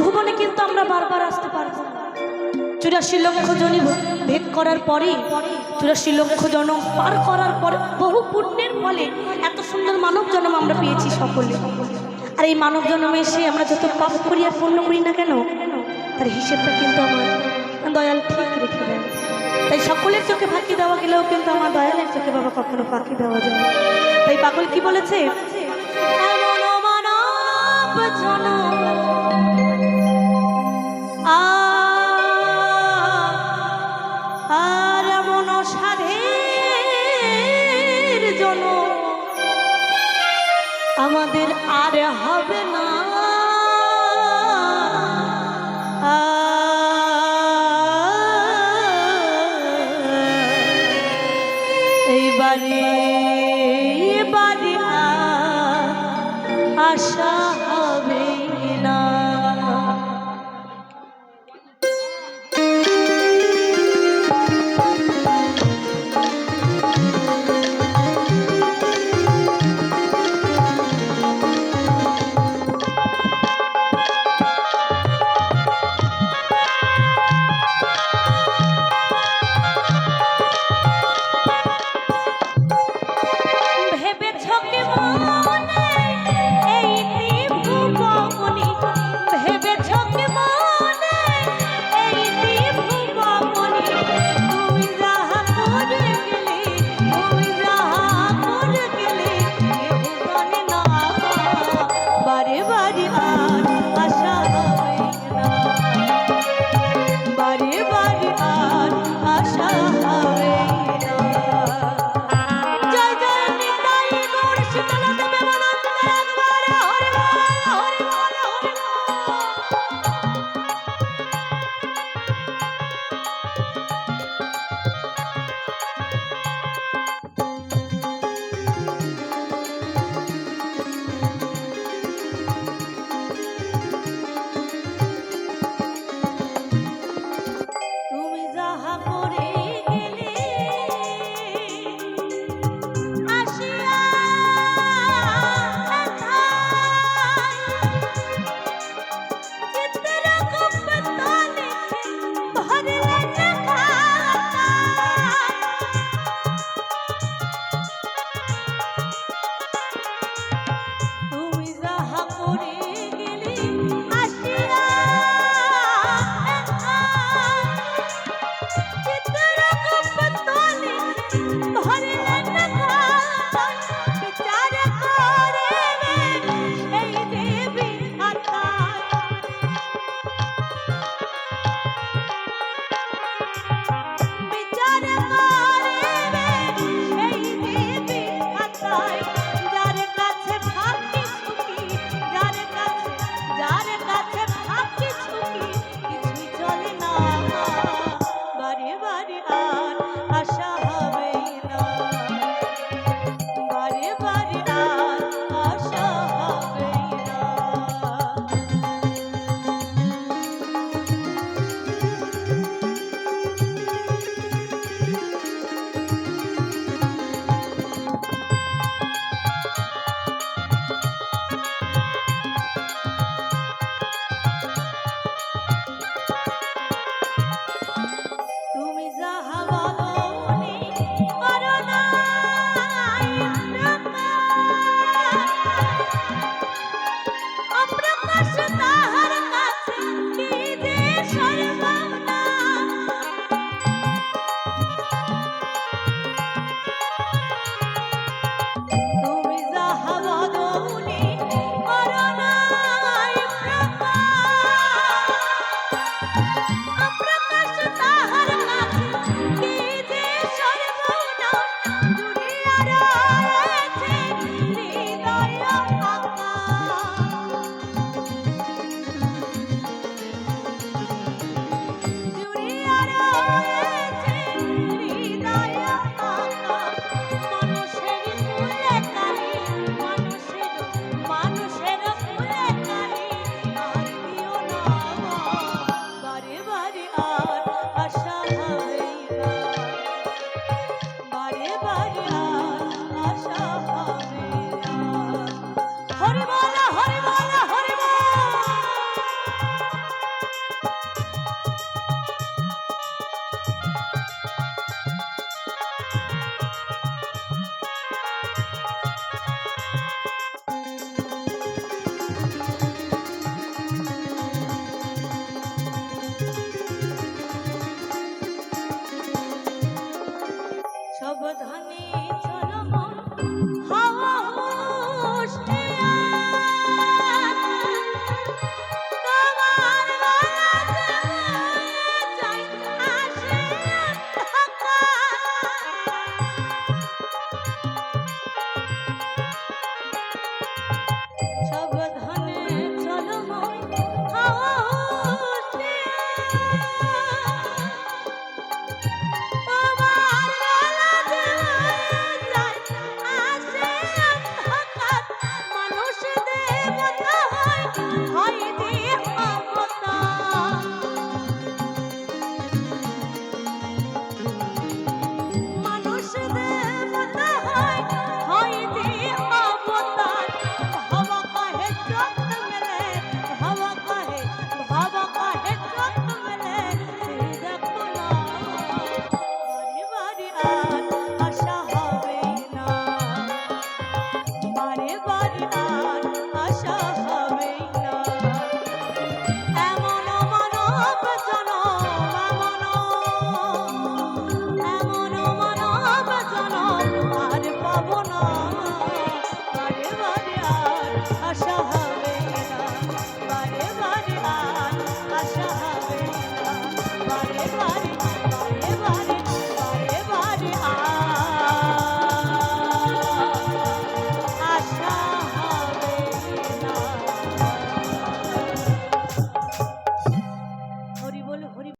ভুবনে কিন্তু আমরা বারবার আসতে পারব। চুরাশি লক্ষ জনই ভেদ করার পরে, চুরাশি লক্ষ জনম পার করার পরে, বহু পুণ্যের ফলে এত সুন্দর মানব জন্ম আমরা পেয়েছি সকলে আর এই মানব জন্মে এসে আমরা যত পাপ করি আর পুণ্য করি না কেন, তার হিসেবটা কিন্তু আমার দয়াল ঠিক রেখে দেয় তাই সকলের চোখে ফাঁকি দেওয়া গেলেও কিন্তু আমার দয়ালের চোখে বাবা কখনো ফাঁকি দেওয়া যায়। তাই পাগল কি বলেছে জনম সাধের জন্য। আমাদের আর হবে না। এই বাড়ি